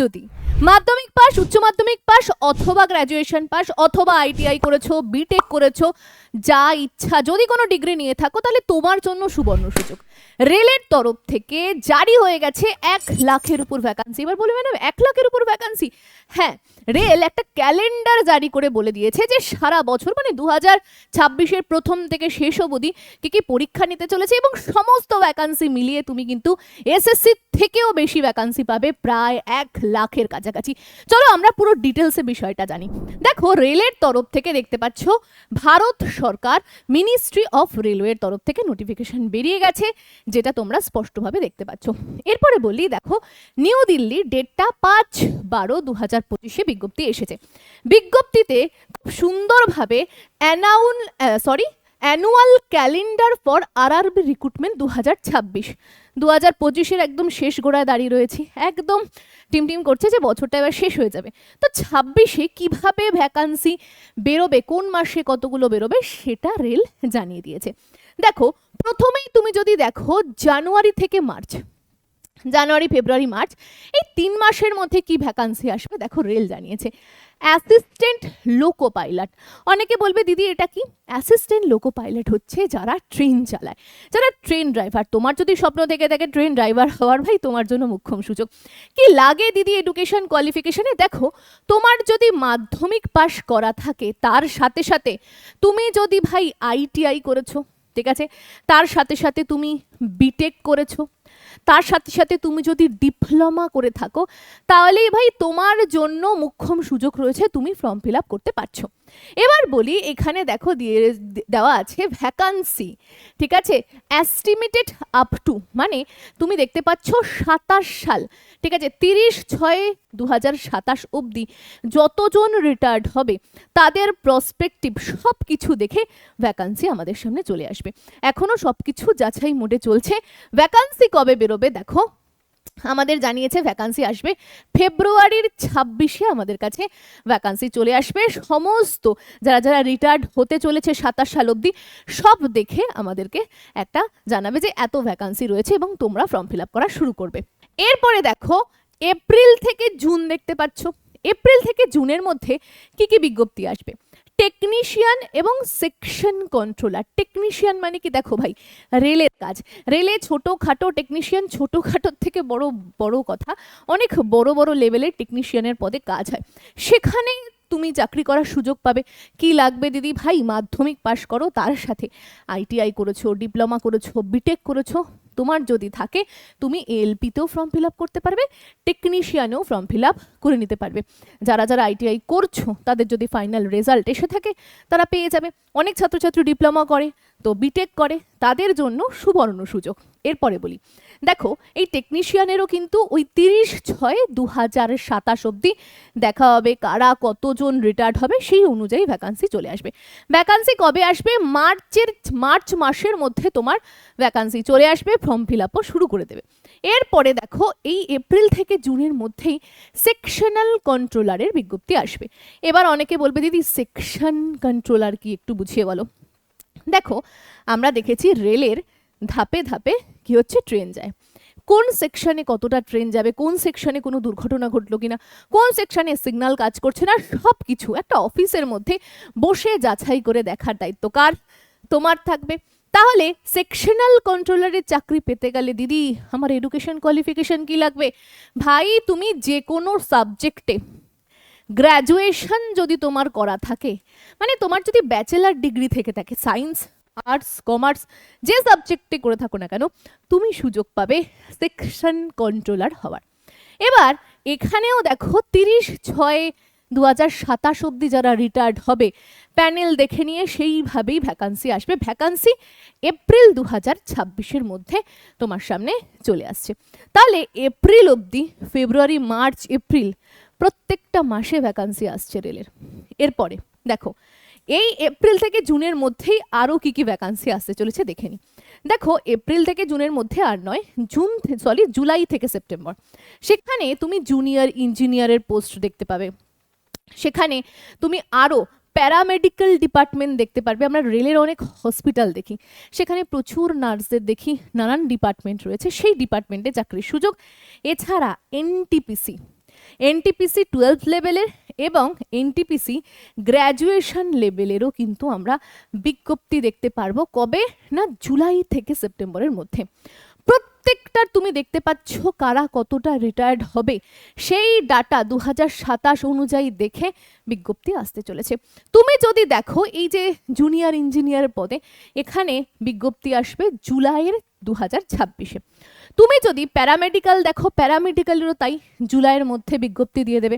যদি মাধ্যমিক পাস উচ্চ মাধ্যমিক পাস অথবা গ্র্যাজুয়েশন পাস অথবা আইটিআই করেছ বিটেক করেছ, যা ইচ্ছা যদি কোনো ডিগ্রি নিয়ে থাকো, তাহলে তোমার জন্য সুবর্ণ সুযোগ। রেলের তরফ থেকে জারি হয়ে গেছে এক লাখের উপর ভ্যাকান্সি এবার বলবে ম্যাডাম এক লাখের উপর ভ্যাকান্সি হ্যাঁ রেল একটা ক্যালেন্ডার জারি করে বলে দিয়েছে যে সারা বছর মানে দু হাজার ছাব্বিশের প্রথম থেকে শেষ অবধি কি কি পরীক্ষা নিতে চলেছে এবং সমস্ত ভ্যাকান্সি মিলিয়ে তুমি কিন্তু এসএসসি থেকেও বেশি ভ্যাকান্সি পাবে প্রায় এক লাখের কাছাকাছি। চলো আমরা পুরো ডিটেলসে বিষয়টা জানি। দেখো, রেলের তরফ থেকে দেখতে পাচ্ছ, ভারত সরকার মিনিস্ট্রি অফ রেলওয়ের তরফ থেকে নোটিফিকেশন বেরিয়ে গেছে, যেটা তোমরা স্পষ্টভাবে দেখতে পাচ্ছ। এরপরে বলি, দেখো, নিউ দিল্লি ডেটটা পাঁচ বারো দু হাজার পঁচিশে বিজ্ঞপ্তি এসেছে। বিজ্ঞপ্তিতে সুন্দরভাবে announce sorry annual calendar for RRB recruitment দু হাজার ছাব্বিশ। দু হাজার পঁচিশের একদম শেষ গোড়ায় দাঁড়িয়ে রয়েছি। একদম টিম টিম করছে যে বছরটা এবার শেষ হয়ে যাবে। তো ছাব্বিশে কীভাবে ভ্যাকান্সি বেরোবে, কোন মাসে কতগুলো বেরোবে সেটা রেল জানিয়ে দিয়েছে। দেখো, প্রথমেই তুমি যদি দেখো জানুয়ারি থেকে মার্চ জানুয়ারি, ফেব্রুয়ারি, মার্চ, এই তিন মাসের মধ্যে কি ভ্যাকান্সি আসবে? দেখো রেল জানিয়েছে। অ্যাসিস্ট্যান্ট লোকো পাইলট অনেকে বলবে, দিদি, এটা কি? অ্যাসিস্ট্যান্ট লোকো পাইলট হচ্ছে যারা ট্রেন চালায়। যারা ট্রেন ড্রাইভার তোমার যদি স্বপ্ন থেকে থাকে ট্রেন ড্রাইভার হওয়ার ভাই, তোমার জন্য মুখ্যম সুযোগ। কি লাগে দিদি এডুকেশন কোয়ালিফিকেশনে দেখো, তোমার যদি মাধ্যমিক পাশ করা থাকে, তার সাথে সাথে তুমি যদি ভাই আইটিআই করেছ, ঠিক আছে? তার সাথে সাথে তুমি বিটেক করেছ তার সাথে সাথে তুমি যদি ডিপ্লোমা করে থাকো, তাহলেই ভাই তোমার জন্য মুখ্যম সুযোগ রয়েছে তুমি ফর্ম ফিল আপ করতে পারছ। এবার বলি, এখানে দেখো দিয়ে দেওয়া আছে ভ্যাকান্সি ঠিক আছে? অ্যাস্টিমেটেড আপ টু মানে তুমি দেখতে পাচ্ছ সাতাশ সাল, ঠিক আছে? তিরিশ ছয় দু হাজার সাতাশ অবধি যতজন রিটায়ার্ড হবে, তাদের প্রসপেক্টিভ সব কিছু দেখে ভ্যাকান্সি আমাদের সামনে চলে আসবে। এখনও সব কিছু যাচাই মোডে চলছে। ভ্যাকান্সি কবে বেরোবে দেখো? আমাদের জানিয়েছে ভ্যাকান্সি আসবে ফেব্রুয়ারির ছাব্বিশে আমাদের কাছে ভ্যাকান্সি চলে আসবে। সমস্ত যারা যারা রিটায়ার্ড হতে চলেছে সাতাশ সাল অবধি, সব দেখে আমাদেরকে একটা জানাবে যে এত ভ্যাকান্সি রয়েছে এবং তোমরা ফর্ম ফিল আপ করা শুরু করবে। এরপরে দেখো এপ্রিল থেকে জুন দেখতে পাচ্ছ। এপ্রিল থেকে জুনের মধ্যে কি কি বিজ্ঞপ্তি আসবে? টেকনিশিয়ান এবং সেকশন কন্ট্রোলার টেকনিশিয়ান মানে কি? দেখো ভাই রেলের কাজ। রেলে ছোটোখাটো টেকনিশিয়ান ছোটোখাটোর থেকে বড় বড় কথা। অনেক বড় বড় লেভেলের টেকনিশিয়ানের পদে কাজ হয়। সেখানে তুমি চাকরি করার সুযোগ পাবে। কি লাগবে দিদি ভাই? মাধ্যমিক পাশ করো, তার সাথে। আইটিআই করেছ ডিপ্লোমা করেছ বিটেক করেছ। তোমার যদি থাকে, তুমি এলপিতেও ফর্ম ফিল আপ করতে পারবে টেকনিশিয়ানেও ফর্ম ফিল আপ করে নিতে পারবে। যারা যারা আইটিআই করছ, তাদের যদি ফাইনাল রেজাল্ট এসে থাকে, তারা পেয়ে যাবে। অনেক ছাত্রছাত্রী ডিপ্লোমা করে, তো বিটেক করে, তাদের জন্য সুবর্ণ সুযোগ। এরপরে বলি দেখো, এই টেকনিশিয়ানেরও কিন্তু ওই তিরিশ ছয় দু হাজার সাতাশ অবধি দেখা হবে কারা কতজন রিটায়ার্ড হবে, সেই অনুযায়ী ভ্যাকান্সি চলে আসবে। ভ্যাকান্সি কবে আসবে? মার্চের, মার্চ মাসের মধ্যে তোমার ভ্যাকান্সি চলে আসবে ফর্ম ফিল আপও শুরু করে দেবে। এরপরে দেখো, এই এপ্রিল থেকে জুনের মধ্যেই সেকশনাল কন্ট্রোলারের বিজ্ঞপ্তি আসবে। এবার অনেকে বলবে, দিদি সেকশন কন্ট্রোলার কি একটু বুঝিয়ে বলো? দেখো, আমরা দেখেছি রেলের ধাপে ধাপে কি হচ্ছে? ট্রেন যায়। কোন সেকশনে কতটা ট্রেন যাবে? কোন সেকশনে কোনো দুর্ঘটনা ঘটলো কিনা? কোন সেকশনে সিগন্যাল কাজ করছে না? সব কিছু একটা অফিসের মধ্যে বসে যাচাই করে দেখার দায়িত্ব কার? তোমার থাকবে। তাহলে সেকশনাল কন্ট্রোলারের চাকরি পেতে গেলে দিদি, আমার এডুকেশন কোয়ালিফিকেশন কি লাগবে? ভাই, তুমি যে কোনো সাবজেক্টে গ্র্যাজুয়েশন যদি তোমার করা থাকে মানে তোমার যদি ব্যাচেলার ডিগ্রি থেকে থাকে সায়েন্স আর্টস কমার্স যে সাবজেক্টে করে থাকো না কেন, তুমি সুযোগ পাবে সেকশন কন্ট্রোলার হওয়ার। এবার এখানেও দেখো তিরিশ ছয় দু হাজার সাতাশ অব্দি যারা রিটায়ার্ড হবে প্যানেল দেখে নিয়ে সেইভাবেই ভ্যাকান্সি আসবে। ভ্যাকান্সি এপ্রিল দু হাজার ছাব্বিশের মধ্যে তোমার সামনে চলে আসছে। তাহলে এপ্রিল অবধি ফেব্রুয়ারি মার্চ এপ্রিল প্রত্যেকটা মাসে ভ্যাকান্সি আসছে রেলের। এরপরে দেখো এই এপ্রিল থেকে জুনের মধ্যেই আরও কী কী ভ্যাকান্সি আসতে চলেছে দেখে নিই। দেখো, এপ্রিল থেকে জুনের মধ্যে আর নয়, জুন সরি জুলাই থেকে সেপ্টেম্বর। সেখানে তুমি জুনিয়র ইঞ্জিনিয়ারের পোস্ট দেখতে পাবে। সেখানে তুমি আরও প্যারামেডিক্যাল ডিপার্টমেন্ট দেখতে পারবে। আমরা রেলের অনেক হসপিটাল দেখি। সেখানে প্রচুর নার্সদের দেখি, নানান ডিপার্টমেন্ট রয়েছে। সেই ডিপার্টমেন্টে চাকরির সুযোগ। এছাড়া এনটিপিসি এনটিপিসি টুয়েলভ লেভেলের এবং এনটিপিসি গ্র্যাজুয়েশন লেভেলেরও কিন্তু আমরা বিজ্ঞপ্তি দেখতে পারব কবে? না জুলাই থেকে সেপ্টেম্বরের মধ্যে। প্রত্যেকটার তুমি দেখতে পাচ্ছ কারা কতটা রিটায়ার্ড হবে। সেই ডাটা দু সাতাশ অনুযায়ী দেখে বিজ্ঞপ্তি আসতে চলেছে। তুমি যদি দেখো এই যে জুনিয়র ইঞ্জিনিয়ার পদে, এখানে বিজ্ঞপ্তি আসবে জুলাইয়ের দু হাজার ছাব্বিশে। তুমি যদি প্যারামেডিক্যাল দেখো প্যারামেডিক্যালেরও তাই জুলাইয়ের মধ্যে বিজ্ঞপ্তি দিয়ে দেবে।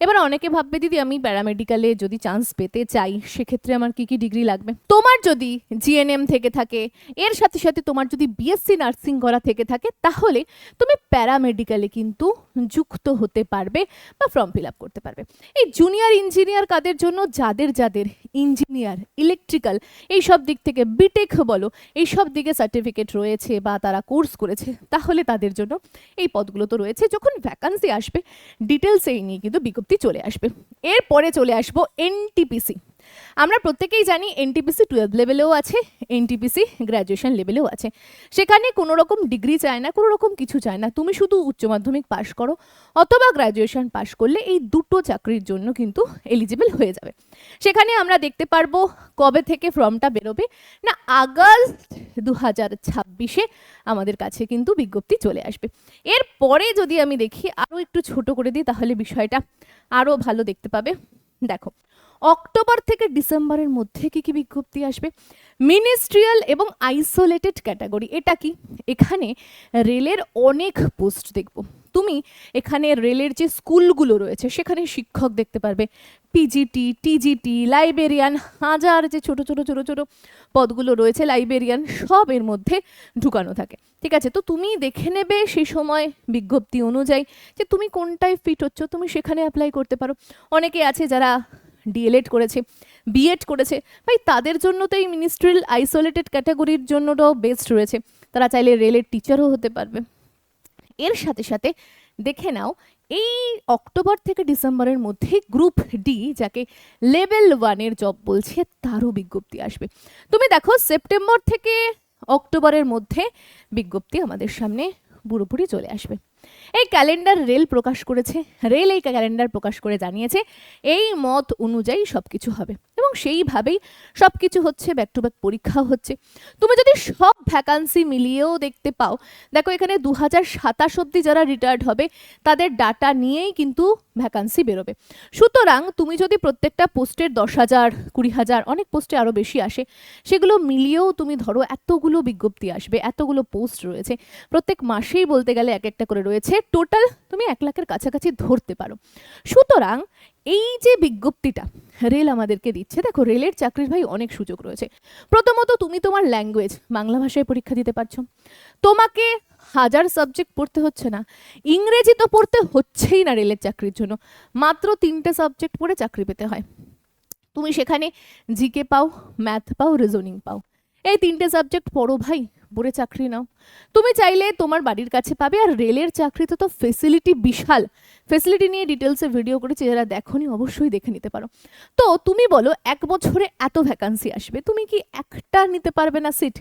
এবার অনেকে ভাববে, দিদি, আমি প্যারামেডিক্যালে যদি চান্স পেতে চাই, সেক্ষেত্রে আমার কি কি ডিগ্রি লাগবে? তোমার যদি জিএনএম থেকে থাকে, এর সাথে সাথে তোমার যদি বিএসসি নার্সিং করা থেকে থাকে, তাহলে তুমি প্যারামেডিক্যালে কিন্তু যুক্ত হতে পারবে বা ফর্ম ফিল আপ করতে পারবে। এই জুনিয়র ইঞ্জিনিয়ার কাদের জন্য? যাদের যাদের ইঞ্জিনিয়ার ইলেকট্রিক্যাল এই সব দিক থেকে বিটেক বলো এই সব দিকে সার্টিফিকেট রয়েছে বা তারা কোর্স করেছে তাহলে তাদের জন্য এই পদগুলো তো রয়েছে। যখন ভ্যাকান্সি আসবে ডিটেলস এই নিয়ে কিন্তু বিজ্ঞপ্তি চলে আসবে। এরপরে চলে আসব এনটিপিসি আমরা প্রত্যেকেই জানি এনটিপিসি টুয়েলভ লেভেলেও আছে এনটিপিসি গ্র্যাজুয়েশন লেভেলেও আছে। সেখানে কোনো রকম ডিগ্রি চায় না, কোনো রকম কিছু চায় না। তুমি শুধু উচ্চ মাধ্যমিক পাশ করো, অথবা গ্র্যাজুয়েশন পাশ করলে এই দুটো চাকরির জন্য কিন্তু এলিজিবল হয়ে যাবে। সেখানে আমরা দেখতে পারব কবে থেকে ফর্মটা বেরোবে। না, আগস্ট দু হাজার ছাব্বিশে আমাদের কাছে কিন্তু বিজ্ঞপ্তি চলে আসবে। এরপরে যদি আমি দেখি আরও একটু ছোট করে দিই, তাহলে বিষয়টা আরও ভালো দেখতে পাবে। দেখো অক্টোবর থেকে ডিসেম্বরের মধ্যে কি কি বিজ্ঞপ্তি আসবে? মিনিস্ট্রিয়াল এবং আইসোলেটেড ক্যাটাগরি, এটা কি? এখানে রেলের অনেক পোস্ট দেখব। তুমি এখানে রেলের যে স্কুলগুলো রয়েছে, সেখানে শিক্ষক দেখতে পারবে। পিজিটি, টিজিটি, লাইব্রেরিয়ান, হাজার যে ছোট ছোট ছোট ছোট পদগুলো রয়েছে, লাইব্রেরিয়ান, সব এর মধ্যে ঢুকানো থাকে। ঠিক আছে, তো তুমি দেখে নেবে সেই সময় বিজ্ঞপ্তি অনুযায়ী যে তুমি কোনটায় ফিট হচ্ছ, তুমি সেখানে অ্যাপ্লাই করতে পারো। অনেকে আছে যারা ডিএলএড করেছে, বিএড করেছে। ভাই, তাদের জন্য তো এই মিনিস্ট্রিয়াল আইসোলেটেড ক্যাটাগরির জন্যটাও বেস্ট রয়েছে। তারা চাইলে রেলের টিচারও হতে পারবে। এর সাথে সাথে দেখে নাও, এই অক্টোবর থেকে ডিসেম্বরের মধ্যে গ্রুপ ডি যাকে লেভেল ওয়ানের জব বলছে, তারও বিজ্ঞপ্তি আসবে। তুমি দেখো, সেপ্টেম্বর থেকে অক্টোবরের মধ্যে বিজ্ঞপ্তি আমাদের সামনে পুরোপুরি চলে আসবে। এই ক্যালেন্ডার রেল প্রকাশ করেছে, রেল এই ক্যালেন্ডার প্রকাশ করে জানিয়েছে, এই মত অনুযায়ী সব কিছু হবে। এবং সেইভাবেই সব কিছু হচ্ছে ব্যাক টু ব্যাক পরীক্ষাও হচ্ছে। তুমি যদি সব ভ্যাকান্সি মিলিয়েও দেখতে পাও, দেখো এখানে দু হাজার সাতাশ অব্দি যারা রিটায়ার্ড হবে, তাদের ডাটা নিয়েই কিন্তু ভ্যাকান্সি বেরোবে। সুতরাং তুমি যদি প্রত্যেকটা পোস্টের দশ হাজার কুড়ি হাজার অনেক পোস্টে আরও বেশি আসে, সেগুলো মিলিয়েও তুমি ধরো এতগুলো বিজ্ঞপ্তি আসবে, এতগুলো পোস্ট রয়েছে, প্রত্যেক মাসেই বলতে গেলে এক একটা করে রয়েছে। টোটাল তুমি এক লাখের কাছাকাছি ধরতে পারো। সুতরাং এই যে বিজ্ঞপ্তিটা রেল আমাদেরকে দিচ্ছে, দেখো রেলের চাকরির ভাই অনেক সুযোগ রয়েছে। প্রথমত তুমি তোমার ল্যাঙ্গুয়েজ বাংলা ভাষায় পরীক্ষা দিতে পারছ। তোমাকে হাজার সাবজেক্ট পড়তে হচ্ছে না, ইংরেজি তো পড়তে হচ্ছেই না রেলের চাকরির জন্য, মাত্র তিনটে সাবজেক্ট পড়ে চাকরি পেতে হয়। তুমি সেখানে জিকে পাও ম্যাথ পাও রিজনিং পাও। এই তিনটে সাবজেক্ট পড়ো ভাই পড়ে চাকরি নাও। তুমি চাইলে তোমার বাড়ির কাছে পাবে আর রেলের চাকরিতে তো ফেসিলিটি বিশাল। ফেসিলিটি নিয়ে ডিটেলসে ভিডিও করেছি, যারা দেখোনি অবশ্যই দেখে নিতে পারো। তো তুমি বলো, এক বছরে এত ভ্যাকান্সি আসবে? তুমি কি একটা নিতে পারবে না সিট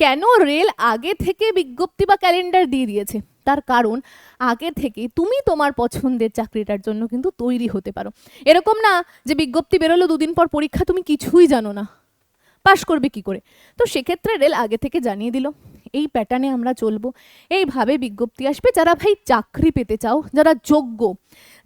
কেন রেল আগে থেকে বিজ্ঞপ্তি বা ক্যালেন্ডার দিয়ে দিয়েছে? তার কারণ, আগে থেকে তুমি তোমার পছন্দের চাকরিটার জন্য কিন্তু তৈরি হতে পারো। এরকম না যে বিজ্ঞপ্তি বেরোলো দুদিন পর পরীক্ষা, তুমি কিছুই জানো না। পাশ করবে কি করে? তো সেক্ষেত্রে রেল আগে থেকে জানিয়ে দিল, এই প্যাটার্নে আমরা চলবো। এইভাবে বিজ্ঞপ্তি আসবে, যারা ভাই চাকরি পেতে চাও, যারা যোগ্য,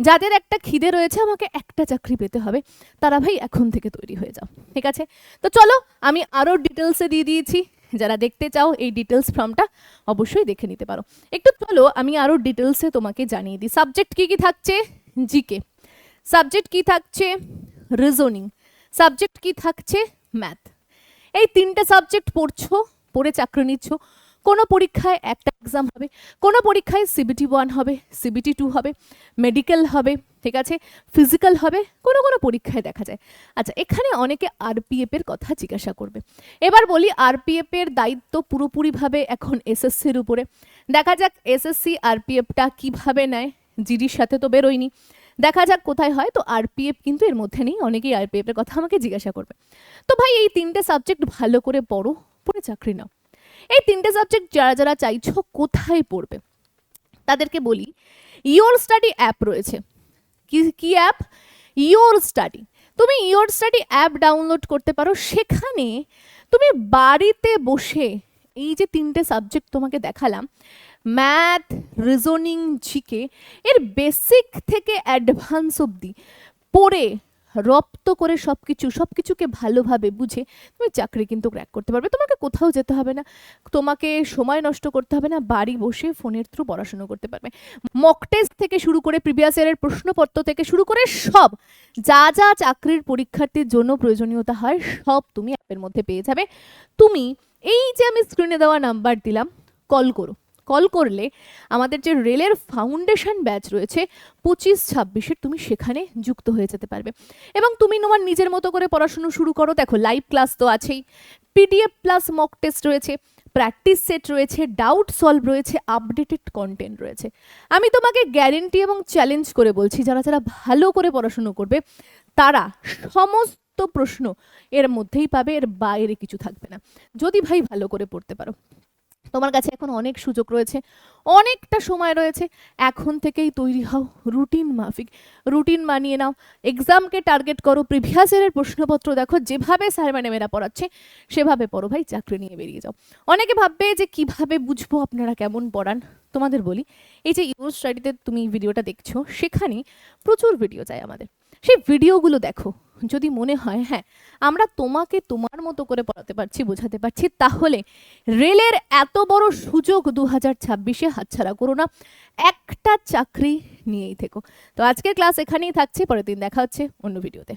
যাদের একটা খিদে রয়েছে, আমাকে একটা চাকরি পেতে হবে, তারা ভাই এখন থেকে তৈরি হয়ে যাও, ঠিক আছে? তো চলো, আমি আরও ডিটেলসে দিয়ে দিয়েছি। যারা দেখতে চাও, এই ডিটেলস ফর্মটা অবশ্যই দেখে নিতে পারো। একটু চলো, আমি আরও ডিটেলসে তোমাকে জানিয়ে দিই। সাবজেক্ট কী কী থাকছে? জিকে সাবজেক্ট কী থাকছে? রিজনিং সাবজেক্ট কী থাকছে? ম্যাথ এই তিনটে সাবজেক্ট পড়ছো, পড়ে চাকরি নিচ্ছ। কোনো পরীক্ষায় একটা এক্সাম হবে, কোনো পরীক্ষায় সিবিটি ওয়ান হবে সিবিটি টু হবে মেডিকেল হবে, ঠিক আছে? ফিজিক্যাল হবে, কোনো কোনো পরীক্ষায় দেখা যায়। আচ্ছা এখানে অনেকে আরপিএফ এর কথা জিজ্ঞাসা করবে। এবার বলি আরপিএফ এর দায়িত্ব পুরোপুরিভাবে এখন এসএসসির উপরে। দেখা যাক এসএসসি আরপিএফটা কীভাবে নেয়। জিডির সাথে তো বেরোয়নি। দেখা যাক কোথায় হয়। তো আরপিএফ কিন্তু এর মধ্যে নেই। অনেকেই আরপিএফ এর কথা আমাকে জিজ্ঞাসা করবে। তো ভাই, এই তিনটে সাবজেক্ট ভালো করে পড়ো, পড়ে চাকরি নাও। এই তিনটে সাবজেক্ট যারা যারা চাইছো কোথায় পড়বে? তাদেরকে বলি ইওর স্টাডি অ্যাপ রয়েছে। কি কি অ্যাপ ইওর স্টাডি তুমি ইওর স্টাডি অ্যাপ ডাউনলোড করতে পারো। সেখানে তুমি বাড়িতে বসে এই যে তিনটে সাবজেক্ট তোমাকে দেখালাম ম্যাথ রিজনিং জিকে এর বেসিক থেকে অ্যাডভান্স অবধি পড়ে, রপ্ত করে সব কিছু সব কিছুকে ভালোভাবে বুঝে তুমি চাকরি কিন্তু ক্র্যাক করতে পারবে। তোমাকে কোথাও যেতে হবে না। তোমাকে সময় নষ্ট করতে হবে না। বাড়ি বসে ফোনের থ্রু পড়াশুনো করতে পারবে। মক টেস্ট থেকে শুরু করে প্রিভিয়াস ইয়ারের প্রশ্নপত্র থেকে শুরু করে সব, যা যা চাকরির পরীক্ষার্থীর জন্য প্রয়োজনীয়তা হয়, সব তুমি অ্যাপের মধ্যে পেয়ে যাবে। তুমি, এই যে আমি স্ক্রিনে দেওয়া নাম্বার দিলাম কল করো। কল করলে আমাদের যে রেলের ফাউন্ডেশন ব্যাচ রয়েছে পঁচিশ, ছাব্বিশের তুমি সেখানে যুক্ত হয়ে যেতে পারবে। এবং তুমি তোমার নিজের মতো করে পড়াশুনো শুরু করো। দেখো লাইভ ক্লাস তো আছেই। পিডিএফ প্লাস মক টেস্ট রয়েছে প্র্যাকটিস সেট রয়েছে ডাউট সলভ রয়েছে আপডেটেড কন্টেন্ট রয়েছে। আমি তোমাকে গ্যারেন্টি এবং চ্যালেঞ্জ করে বলছি, যারা যারা ভালো করে পড়াশুনো করবে, তারা সমস্ত প্রশ্ন এর মধ্যেই পাবে, এর বাইরে কিছু থাকবে না। যদি ভাই ভালো করে পড়তে পারো। তোমার কাছে এখন অনেক সুযোগ রয়েছে, অনেকটা সময় রয়েছে, এখন থেকেই তৈরি হও রুটিন মাফিক। রুটিন বানিয়ে নাও। এক্সামকে টার্গেট করো প্রিভিয়াস ইয়ারের প্রশ্নপত্র দেখো, যেভাবে স্যার ম্যাডামেরা পড়াচ্ছে, সেভাবে পড়ো ভাই, চাকরি নিয়ে বেরিয়ে যাও। অনেকে ভাববে যে কীভাবে বুঝব আপনারা কেমন পড়ান? তোমাদের বলি, এই যে ইউর স্টাডিতে তুমি ভিডিওটা দেখছ সেখানে প্রচুর ভিডিও চাই আমাদের। সেই ভিডিওগুলো দেখো, যদি মনে হয় হ্যাঁ আমরা তোমাকে তোমার মতো করে পড়াতে পারছি, বোঝাতে পারছি, তাহলে রেলের এত বড় সুযোগ দু হাজার ছাব্বিশে হাতছাড়া করো না। একটা চাকরি নিয়েই থেকো। তো আজকের ক্লাস এখানেই থাকছে, পরের দিন দেখা হচ্ছে অন্য ভিডিওতে।